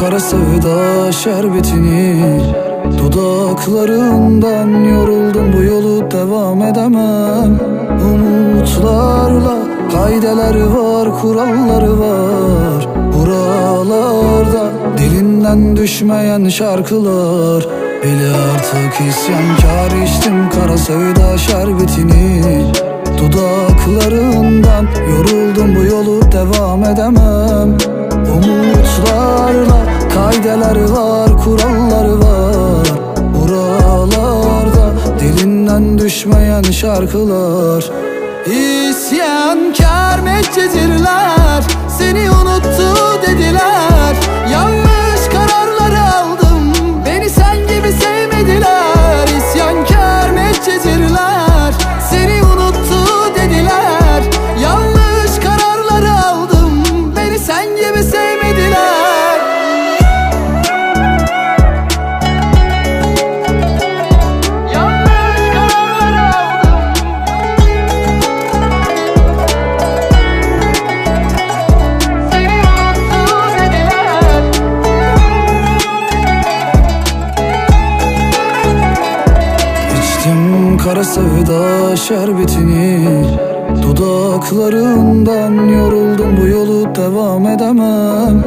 kara sevda şerbetini Dudaklarından yoruldum bu yolu devam edemem. Umutlarla kaideleri var kuralları var. Buralarda dilinden düşmeyen şarkılar. Bile artık isyankar içtim kara sevda şerbetini Dudaklarından yoruldum bu yolu devam edemem Umutlarla kaideleri var kuralları var. Buralarda dilinden düşmeyen şarkılar. İsyankar meccezirler Seni unuttu kara sevda şerbetini Dudaklarından yoruldum bu yolu devam edemem.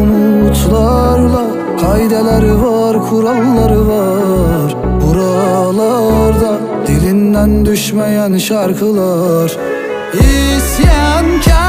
Umutlarla kaideleri var kuralları var. Buralarda dilinden düşmeyen şarkılar. İsyankar